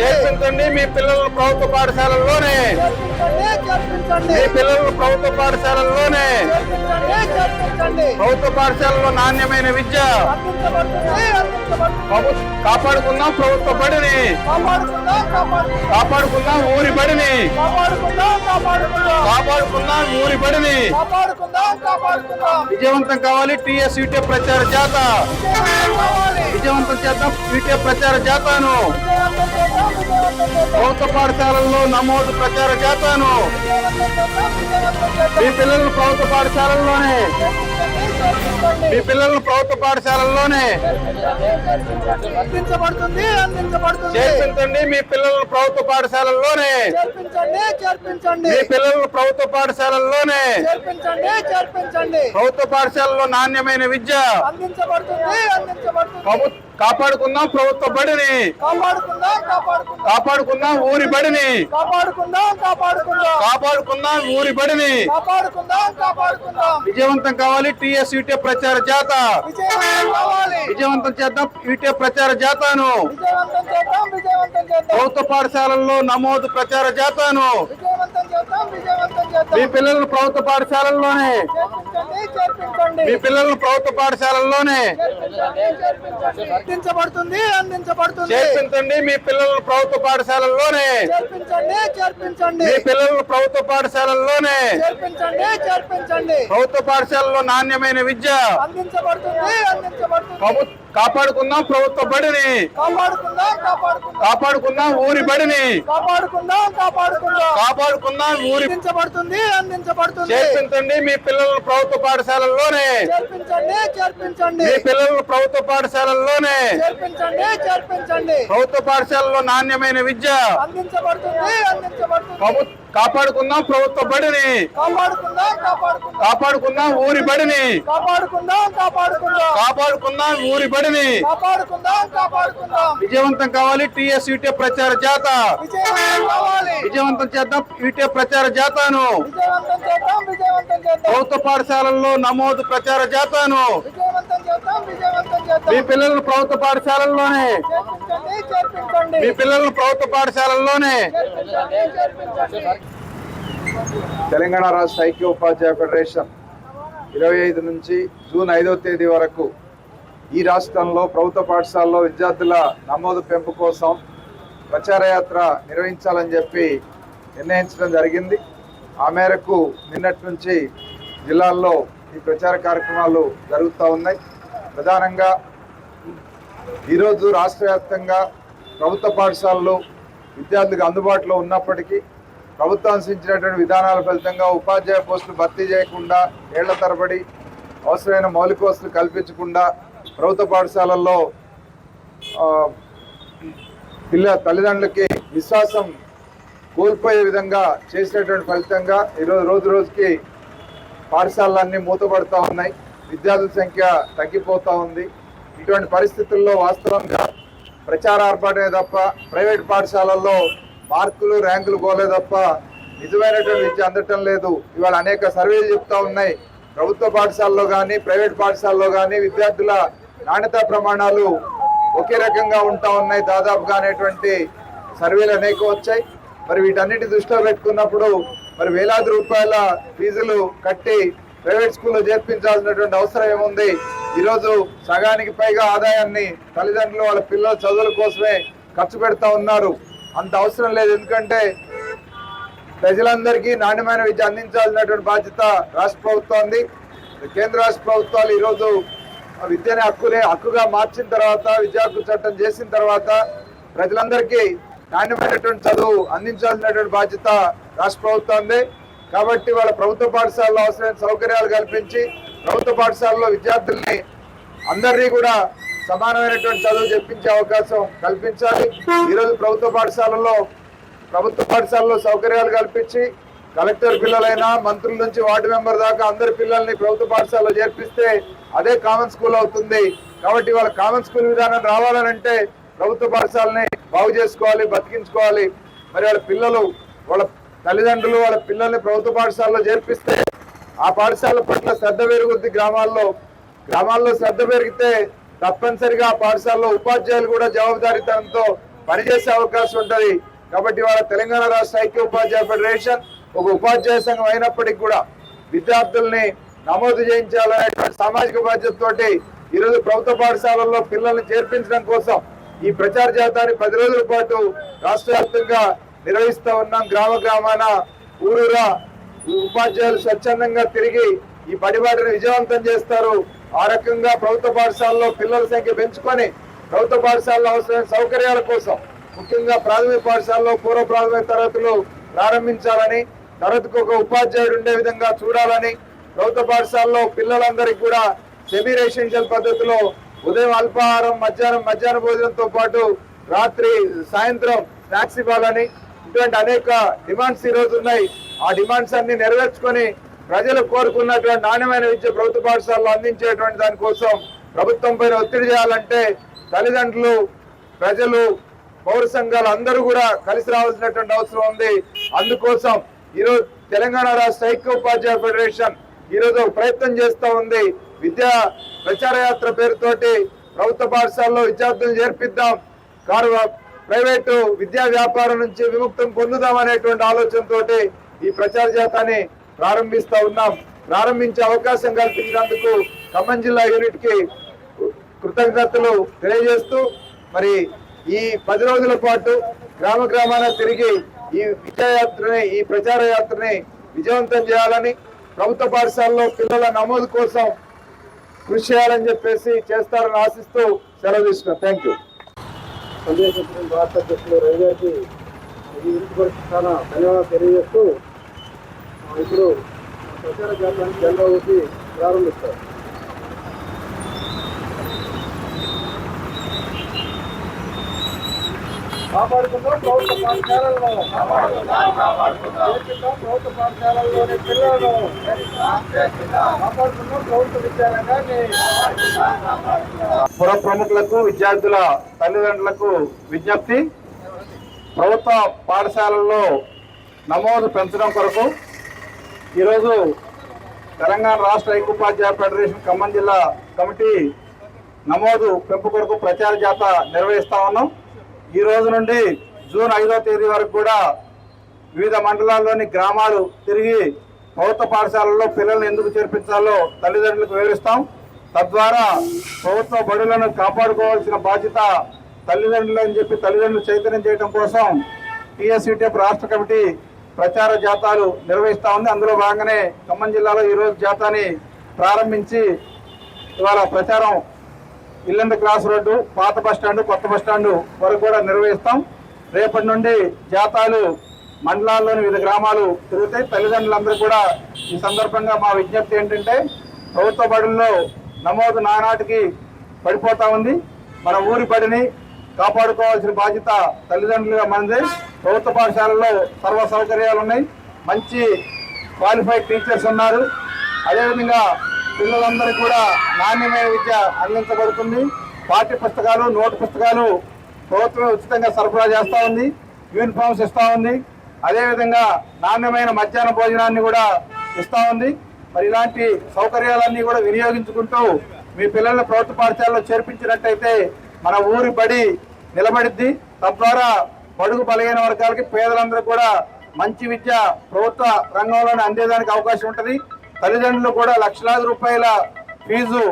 చేర్పించండి మీ పిల్లలను ప్రభుత్వ పాఠశాలల్లోనే. మీ పిల్లలను ప్రభుత్వ పాఠశాలల్లోనే. ప్రభుత్వ పాఠశాలలో నాణ్యమైన విద్య. కాపాడుకుందాం ప్రభుత్వ బడిని. కాపాడుకుందాం ఊరి బడిని. కాపాడుకుందాం ఊరి బడిని. విజయవంతం కావాలి టీఎస్ యూటే ప్రచార జాత. విజయవంతం చేద్దాం. యూటే ప్రచార జాతాను. ప్రభుత్వ పాఠశాలల్లో నమోదు ప్రచార జాతాను. మీ పిల్లలు ప్రభుత్వ పాఠశాలల్లోనే మీ పిల్లలను ప్రభుత్వ పాఠశాలల్లోనే అందించబడుతుంది అందించబడుతుంది. చేర్పించండి మీ పిల్లలను ప్రభుత్వ పాఠశాలల్లోనే. చేర్పించండి చేర్పించండి. మీ పిల్లలను ప్రభుత్వ పాఠశాలల్లోనే. చేర్పించండి చేర్పించండి. ప్రభుత్వ పాఠశాలలో నాణ్యమైన విద్య. అందించబడుతుంది అందించబడుతుంది. ప్రభు- కాపాడుకుందాం ప్రభుత్వ బడిని. కాపాడుకుందాం కాపాడుకుందాం. కాపాడుకుందాం ఊరి బడిని. కాపాడుకుందాం కాపాడుకుందాం. కాపాడుకుందాం ఊరి బడిని. కాపాడుకుందాం కాపాడుకుందాం. విజయవంతం కావాలి టీఎస్ యూటే ప్రచార జాత. విజయవంతం చేద్దాం. యూటే ప్రచార జాతాను. ప్రభుత్వ పాఠశాలల్లో నమోదు ప్రచార జాతాను. మీ పిల్లలను ప్రభుత్వ పాఠశాలల్లోనే. మీ పిల్లలను ప్రభుత్వ పాఠశాలల్లోనే. అందించబడుతుంది అందించబడుతుంది. చేర్పించండి మీ పిల్లలను ప్రభుత్వ పాఠశాలల్లోనే. చేర్పించండి చేర్పించండి. మీ పిల్లలను ప్రభుత్వ పాఠశాలల్లోనే. చేర్పించండి చేర్పించండి. ప్రభుత్వ పాఠశాలలో నాణ్యమైన విద్య. అందించబడుతుంది. అందించబడుతుంది కాపాడుకుందాం ప్రభుత్వ బడిని. కాపాడుకుందాం ఊరి బడిని. కాపాడుకుందాం ఊరి చేర్పించండి మీ పిల్లలను ప్రభుత్వ పాఠశాలల్లోనే. మీ పిల్లలను ప్రభుత్వ పాఠశాలల్లోనే. ప్రభుత్వ పాఠశాలలో నాణ్యమైన విద్య. కాపాడుకుందాం ప్రభుత్వ బడిని. కాపాడుకుందాం ఊరి బడిని. కాపాడుకుందాం ఊరి బడిని కాపాడుకుందాం విజయవంతం కావాలి టీఎస్ యూటే ప్రచార జాత. విజయవంతం కావాలి. విజయవంతం చేద్దాం యూటే ప్రచార జాతాను. విజయవంతం చేద్దాం విజయవంతం చేద్దాం. ప్రభుత్వ పాఠశాలల్లో నమోదు ప్రచార జాతాను. విజయవంతం చేద్దాం విజయవంతం మీ పిల్లలను ప్రభుత్వ పాఠశాలల్లోనే. మీ పిల్లలను ప్రభుత్వ పాఠశాలల్లోనే. తెలంగాణ రాష్ట్ర ఐక్య ఉపాధ్యాయ ఫెడరేషన్ ఇరవై ఐదు నుంచి జూన్ ఐదవ తేదీ వరకు ఈ రాష్ట్రంలో ప్రభుత్వ పాఠశాలలో విద్యార్థుల నమోదు పెంపు కోసం ప్రచారయాత్ర నిర్వహించాలని చెప్పి నిర్ణయించడం జరిగింది. ఆ మేరకు నిన్నటి నుంచి జిల్లాల్లో ఈ ప్రచార కార్యక్రమాలు జరుగుతూ ఉన్నాయి. ప్రధానంగా ఈరోజు రాష్ట్ర వ్యాప్తంగా ప్రభుత్వ పాఠశాలలు విద్యార్థులకు అందుబాటులో ఉన్నప్పటికీ ప్రభుత్వం అనుసరించినటువంటి విధానాల ఫలితంగా ఉపాధ్యాయ పోస్టులు భర్తీ చేయకుండా ఏళ్ళ తరబడి అవసరమైన మౌలిక వసతులు కల్పించకుండా ప్రభుత్వ పాఠశాలల్లో పిల్ల తల్లిదండ్రులకి విశ్వాసం కోల్పోయే విధంగా చేసినటువంటి ఫలితంగా ఈరోజు రోజు రోజుకి పాఠశాలలన్నీ మూతపడుతూ ఉన్నాయి. విద్యార్థుల సంఖ్య తగ్గిపోతూ ఉంది. ఇటువంటి పరిస్థితుల్లో వాస్తవంగా ప్రచార ఆర్పాటమే తప్ప ప్రైవేట్ పాఠశాలల్లో మార్కులు ర్యాంకులు పోలే తప్ప నిజమైనటువంటి విద్య అందటం లేదు. ఇవాళ అనేక సర్వేలు చెప్తా ఉన్నాయి. ప్రభుత్వ పాఠశాలలో కానీ ప్రైవేట్ పాఠశాలలో కానీ విద్యార్థుల నాణ్యతా ప్రమాణాలు ఒకే రకంగా ఉంటా ఉన్నాయి. దాదాపుగా అనేటువంటి సర్వేలు అనేక వచ్చాయి. మరి వీటన్నిటి దృష్టిలో పెట్టుకున్నప్పుడు మరి వేలాది రూపాయల ఫీజులు కట్టి ప్రైవేట్ స్కూల్లో చేర్పించాల్సినటువంటి అవసరం ఏముంది? ఈరోజు సగానికి పైగా ఆదాయాన్ని తల్లిదండ్రులు వాళ్ళ పిల్లల చదువుల కోసమే ఖర్చు పెడతా ఉన్నారు. అంత అవసరం లేదు. ఎందుకంటే ప్రజలందరికీ నాణ్యమైన విద్య అందించాల్సినటువంటి బాధ్యత రాష్ట్ర ప్రభుత్వం కేంద్ర రాష్ట్ర ప్రభుత్వాలు ఈరోజు విద్యనే హక్కునే హక్కుగా మార్చిన తర్వాత విద్యా హక్కు చట్టం చేసిన తర్వాత ప్రజలందరికీ నాణ్యమైనటువంటి చదువు అందించాల్సినటువంటి బాధ్యత రాష్ట్ర ప్రభుత్వంది కాబట్టి వాళ్ళ ప్రభుత్వ పాఠశాలలో అవసరమైన సౌకర్యాలు కల్పించి ప్రభుత్వ పాఠశాలలో విద్యార్థుల్ని అందరినీ కూడా సమానమైనటువంటి చదువు చెప్పించే అవకాశం కల్పించాలి. ఈరోజు ప్రభుత్వ పాఠశాలలో ప్రభుత్వ పాఠశాలలో సౌకర్యాలు కల్పించి కలెక్టర్ పిల్లలైనా మంత్రుల నుంచి వార్డు మెంబర్ దాకా అందరి పిల్లల్ని ప్రభుత్వ పాఠశాలలో చేర్పిస్తే అదే కామన్ స్కూల్ అవుతుంది. కాబట్టి వాళ్ళ కామన్ స్కూల్ విధానం రావాలనంటే ప్రభుత్వ పాఠశాలని బాగు చేసుకోవాలి బతికించుకోవాలి. మరి వాళ్ళ పిల్లలు వాళ్ళ తల్లిదండ్రులు వాళ్ళ పిల్లల్ని ప్రభుత్వ పాఠశాలలో చేర్పిస్తే ఆ పాఠశాల పట్ల శ్రద్ధ పెరుగుద్ది గ్రామాల్లో. గ్రామాల్లో శ్రద్ధ పెరిగితే తప్పనిసరిగా ఆ పాఠశాలలో ఉపాధ్యాయులు కూడా జవాబుదారీతనంతో పనిచేసే అవకాశం ఉంటుంది. కాబట్టి వాళ్ళ తెలంగాణ రాష్ట్ర ఐక్య ఉపాధ్యాయ ఫెడరేషన్ ఒక ఉపాధ్యాయ సంఘం అయినప్పటికీ కూడా విద్యార్థుల్ని నమోదు చేయించాలనేటువంటి సామాజిక బాధ్యతతోటి ఈరోజు ప్రభుత్వ పాఠశాలల్లో పిల్లల్ని చేర్పించడం కోసం ఈ ప్రచార జాతాన్ని పది రోజుల పాటు రాష్ట్ర వ్యాప్తంగా నిర్వహిస్తూ ఉన్నాం. గ్రామ గ్రామాన ఊరూరా ఉపాధ్యాయులు స్వచ్ఛందంగా తిరిగి ఈ బడిబాటను విజయవంతం చేస్తారు. ఆ రకంగా ప్రభుత్వ పాఠశాలలో పిల్లల సంఖ్య పెంచుకొని ప్రభుత్వ పాఠశాలలో అవసరమైన సౌకర్యాల కోసం ముఖ్యంగా ప్రాథమిక పాఠశాలలో పూర్వ ప్రాథమిక తరగతులు ప్రారంభించాలని తరగతికి ఒక ఉపాధ్యాయుడు ఉండే విధంగా చూడాలని ప్రభుత్వ పాఠశాలలో పిల్లలందరికీ కూడా సెమీ రెసిడెన్షియల్ పద్ధతిలో ఉదయం అల్పాహారం మధ్యాహ్నం మధ్యాహ్న భోజనంతో పాటు రాత్రి సాయంత్రం స్నాక్స్ ఇవ్వాలని ఇటువంటి అనేక డిమాండ్స్ ఈ ఉన్నాయి. ఆ డిమాండ్స్ అన్ని నెరవేర్చుకొని ప్రజలు కోరుకున్నటువంటి నాణ్యమైన విద్య ప్రభుత్వ పాఠశాలలో అందించేటువంటి దానికోసం ప్రభుత్వం పైన ఒత్తిడి చేయాలంటే తల్లిదండ్రులు ప్రజలు పౌర సంఘాలు అందరూ కూడా కలిసి రావాల్సినటువంటి అవసరం ఉంది. అందుకోసం ఈరోజు తెలంగాణ రాష్ట్ర ఐక్య ఉపాధ్యాయ ఫెడరేషన్ ఈరోజు ఒక ప్రయత్నం చేస్తూ ఉంది. విద్యా ప్రచార యాత్ర పేరుతోటి ప్రభుత్వ పాఠశాలలో విద్యార్థులను చేర్పిద్దాం. కారు ప్రైవేటు విద్యా వ్యాపారం నుంచి విముక్తం పొందుదాం అనేటువంటి ఆలోచనతోటి ఈ ప్రచార జాతాన్ని ప్రారంభిస్తూ ఉన్నాం. ప్రారంభించే అవకాశం కల్పించినందుకు ఖమ్మం జిల్లా యూనిట్కి కృతజ్ఞతలు తెలియజేస్తూ మరి ఈ పది రోజుల పాటు గ్రామ గ్రామాన తిరిగి ఈ విద్యాయాత్రని ఈ ప్రచార యాత్రని విజయవంతం చేయాలని ప్రభుత్వ పాఠశాలలో పిల్లల నమోదు కోసం కృషి చేయాలని చెప్పేసి చేస్తారని ఆశిస్తూ సెలవు తీసుకున్నాం. థ్యాంక్ యూ సందేశించిన రాష్ట్ర రవి గారికి ఈ ఇంటి పరిస్థితి చాలా ధన్యవాదాలు తెలియజేస్తూ ఇప్పుడు ప్రచార జాతాన్ని జెండా ఊపి ప్రారంభిస్తారు. కాపాడుకుందాం ప్రభుత్వ ప్రభుత్వ పిల్లలను. కాపాడుకుందాం ప్రభుత్వ విద్యారంగాన్ని. పుర ప్రముఖులకు విద్యార్థుల తల్లిదండ్రులకు విజ్ఞప్తి. ప్రభుత్వ పాఠశాలల్లో నమోదు పెంచడం కొరకు ఈరోజు తెలంగాణ రాష్ట్ర ఐక్యోపాధ్యాయ ఫెడరేషన్ ఖమ్మం జిల్లా కమిటీ నమోదు పెంపు కొరకు ప్రచార జాత నిర్వహిస్తా ఉన్నాం. ఈ రోజు నుండి జూన్ ఐదో తేదీ వరకు కూడా వివిధ మండలాల్లోని గ్రామాలు తిరిగి ప్రభుత్వ పాఠశాలల్లో పిల్లల్ని ఎందుకు చేర్పించాలో తల్లిదండ్రులకు వివరిస్తాం. తద్వారా ప్రభుత్వ బడులను కాపాడుకోవాల్సిన బాధ్యత తల్లిదండ్రులు అని చెప్పి తల్లిదండ్రులు చైతన్యం చేయడం కోసం టీఎస్సీటీఎఫ్ రాష్ట్ర కమిటీ ప్రచార జాతాలు నిర్వహిస్తా ఉంది. అందులో భాగంగానే ఖమ్మం జిల్లాలో ఈరోజు జాతాని ప్రారంభించి ఇవాళ ప్రచారం ఇల్లంద క్లాస్ రోడ్డు పాత బస్ స్టాండ్ కొత్త బస్ స్టాండ్ వరకు కూడా నిర్వహిస్తాం. రేపటి నుండి జాతాలు మండలాల్లోని వివిధ గ్రామాలు తిరుగుతాయి. తల్లిదండ్రులందరూ కూడా ఈ సందర్భంగా మా విజ్ఞప్తి ఏంటంటే ప్రభుత్వ బడుల్లో నమోదు నానాటికి పడిపోతా ఉంది. మన ఊరి బడిని కాపాడుకోవాల్సిన బాధ్యత తల్లిదండ్రులుగా మనదే. ప్రభుత్వ పాఠశాలలో సర్వ సౌకర్యాలు ఉన్నాయి. మంచి క్వాలిఫైడ్ టీచర్స్ ఉన్నారు. అదేవిధంగా పిల్లలందరికీ కూడా నాణ్యమైన విద్య అందించబడుతుంది. పాఠ్య పుస్తకాలు నోటు పుస్తకాలు ప్రభుత్వం ఉచితంగా సరఫరా చేస్తూ ఉంది యూనిఫామ్స్ ఇస్తూ ఉంది. అదేవిధంగా నాణ్యమైన మధ్యాహ్న భోజనాన్ని కూడా ఇస్తూ ఉంది. మరి ఇలాంటి సౌకర్యాలన్నీ కూడా వినియోగించుకుంటూ మీ పిల్లల్ని ప్రభుత్వ పాఠశాలలో చేర్పించినట్టయితే మన ఊరి బడి నిలబడిద్ది. తద్వారా బడుగు బలహీన వర్గాలకి పేదలందరూ కూడా మంచి విద్య ప్రభుత్వ రంగంలోనే అందేదానికి అవకాశం ఉంటుంది. తల్లిదండ్రులు కూడా లక్షలాది రూపాయల ఫీజు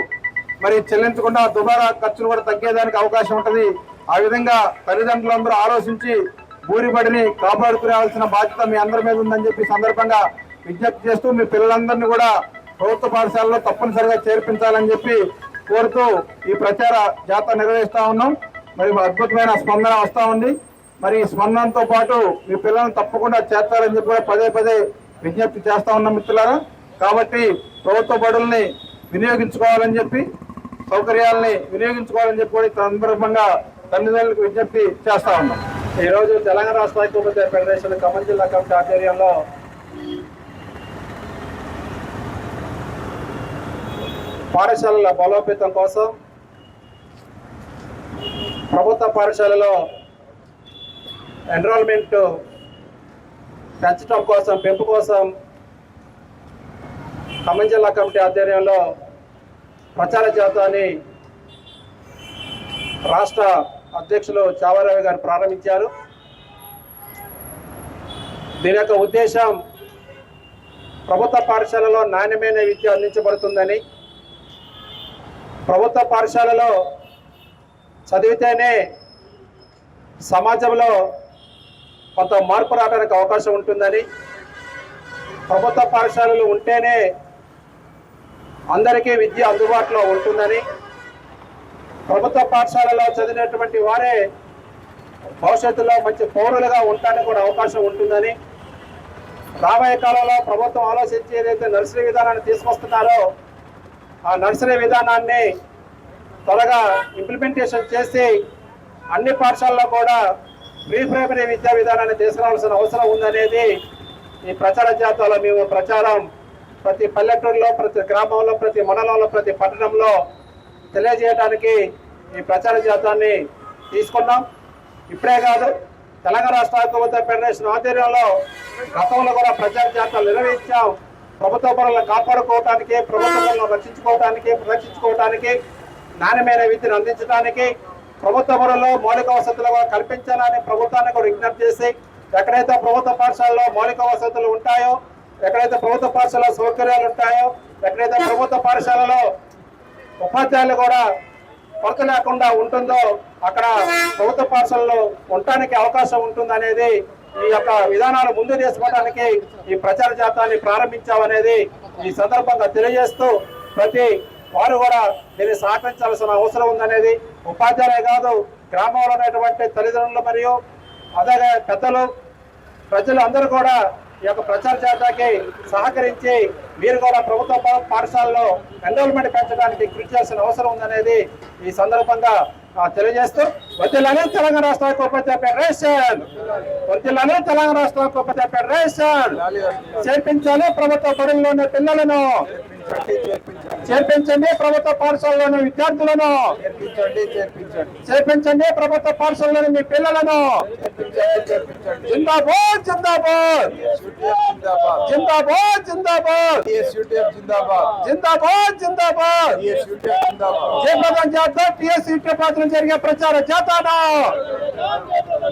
మరి చెల్లించకుండా దుబారా ఖర్చులు కూడా తగ్గేదానికి అవకాశం ఉంటుంది. ఆ విధంగా తల్లిదండ్రులందరూ ఆలోచించి బూరిబడిని కాపాడుకునేవలసిన బాధ్యత మీ అందరి మీద ఉందని చెప్పి సందర్భంగా విజ్ఞప్తి చేస్తూ మీ పిల్లలందరినీ కూడా ప్రభుత్వ పాఠశాలలో తప్పనిసరిగా చేర్పించాలని చెప్పి కోరుతూ ఈ ప్రచార జాతర నిర్వహిస్తూ ఉన్నాం. మరి అద్భుతమైన స్పందన వస్తూ ఉంది. మరి ఈ స్పందనతో పాటు మీ పిల్లల్ని తప్పకుండా చేర్చాలని చెప్పి కూడా పదే పదే విజ్ఞప్తి చేస్తూ ఉన్నాం మిత్రులారా. కాబట్టి ప్రభుత్వ బడుల్ని వినియోగించుకోవాలని చెప్పి సౌకర్యాలని వినియోగించుకోవాలని చెప్పి కూడా సందర్భంగా తల్లిదండ్రులకు విజ్ఞప్తి చేస్తా ఉన్నాం. ఈరోజు తెలంగాణ రాష్ట్ర ఐక్యోపాధ్యాయ ఫెడరేషన్ ఖమ్మం జిల్లా కమిటీ ఆధ్వర్యంలో పాఠశాలల బలోపేతం కోసం ప్రభుత్వ పాఠశాలలో ఎన్రోల్మెంట్ పెంచడం కోసం పెంపు కోసం ఖమ్మం జిల్లా కమిటీ ఆధ్వర్యంలో ప్రచార జాతాన్ని రాష్ట్ర అధ్యక్షులు చావారావు గారు ప్రారంభించారు. దీని యొక్క ఉద్దేశం ప్రభుత్వ పాఠశాలలో నాణ్యమైన విద్య అందించబడుతుందని ప్రభుత్వ పాఠశాలలో చదివితేనే సమాజంలో కొంత మార్పు రావడానికి అవకాశం ఉంటుందని ప్రభుత్వ పాఠశాలలు ఉంటేనే అందరికీ విద్య అందుబాటులో ఉంటుందని ప్రభుత్వ పాఠశాలలో చదివినటువంటి వారే భవిష్యత్తులో మంచి పౌరులుగా ఉండడానికి కూడా అవకాశం ఉంటుందని రాబోయే కాలంలో ప్రభుత్వం ఆలోచించి ఏదైతే నర్సరీ విధానాన్ని తీసుకొస్తున్నారో ఆ నర్సరీ విధానాన్ని త్వరగా ఇంప్లిమెంటేషన్ చేసి అన్ని పాఠశాలలో కూడా ప్రీ ప్రైమరీ విద్యా విధానాన్ని తీసుకురావాల్సిన అవసరం ఉందనేది ఈ ప్రచార జాతాలో మేము ప్రచారం ప్రతి పల్లెటూరులో ప్రతి గ్రామంలో ప్రతి మండలంలో ప్రతి పట్టణంలో తెలియజేయడానికి ఈ ప్రచార జాతాన్ని తీసుకున్నాం. ఇప్పుడే కాదు తెలంగాణ రాష్ట్ర ఐక్యమత్య ఫెడరేషన్ ఆధ్వర్యంలో గతంలో కూడా ప్రచార జాతరలు నిర్వహించాం. ప్రభుత్వ పనులను కాపాడుకోవటానికి ప్రభుత్వ పనులను రక్షించుకోవటానికి రక్షించుకోవటానికి నాణ్యమైన విద్యను అందించడానికి ప్రభుత్వ పనుల్లో మౌలిక వసతులు కూడా కల్పించాలని ప్రభుత్వాన్ని కూడా విజ్ఞప్తి చేసి ఎక్కడైతే ప్రభుత్వ పాఠశాలలో మౌలిక వసతులు ఉంటాయో ఎక్కడైతే ప్రభుత్వ పాఠశాల సౌకర్యాలు ఉంటాయో ఎక్కడైతే ప్రభుత్వ పాఠశాలలో ఉపాధ్యాయులు కూడా కొరత లేకుండా ఉంటుందో అక్కడ ప్రభుత్వ పాఠశాలలో ఉండటానికి అవకాశం ఉంటుందనేది ఈ యొక్క విధానాలు ముందు తీసుకోవడానికి ఈ ప్రచార జాతాన్ని ప్రారంభించామనేది ఈ సందర్భంగా తెలియజేస్తూ ప్రతి వారు కూడా దీన్ని సహకరించాల్సిన అవసరం ఉందనేది ఉపాధ్యాయులే కాదు గ్రామంలో ఉన్నటువంటి తల్లిదండ్రులు మరియు అదే పెద్దలు ప్రజలు అందరూ కూడా ఈ యొక్క ప్రచార జాతాకి సహకరించి మీరు కూడా ప్రభుత్వ పాఠశాలలో ఎన్రోల్మెంట్ పెంచడానికి కృషి చేయాల్సిన అవసరం ఉందనేది ఈ సందర్భంగా తెలియజేస్తూ వదిలని తెలంగాణ రాష్ట్ర ఉపాధ్యాయ ఫెడరేషన్! వదిలని తెలంగాణ రాష్ట్ర ఉపాధ్యాయ ఫెడరేషన్! చేర్పించాలి ప్రభుత్వ బడుల్లోని పిల్లలను! చేర్పించండి ప్రభుత్వ పాఠశాలలోని విద్యార్థులను. చేర్పించండి ప్రభుత్వ పాఠశాలలోని మీ పిల్లలను. జిందాబాద్ జిందాబాద్. జిందాబాద్. జిందాబాద్ జిందాబాద్. జిందాబాద్. జయప్రదం చేద్దాం టిఎస్ పాత్ర జరిగే ప్రచార జాతాను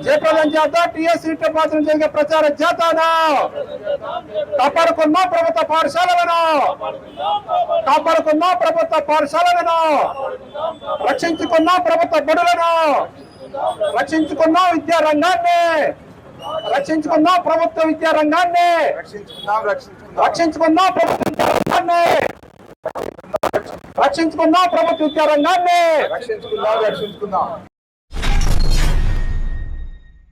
జయప్రదం చేద్దాం టిఎస్ పాత్ర జరిగే ప్రచార జాతాను కాపాడుకున్నా ప్రభుత్వ పాఠశాలలను. కాపాడుకున్న ప్రభుత్వ పాఠశాలలను రక్షించుకున్న ప్రభుత్వ బడులను రక్షించుకున్న విద్యా రంగాన్ని రక్షించుకున్న ప్రభుత్వ విద్యా రంగాన్ని రక్షించుకున్న ప్రభుత్వ విద్యా రంగాన్ని రక్షించుకున్న ప్రభుత్వ విద్యా రంగాన్ని రక్షించుకుందాం రక్షించుకుందాం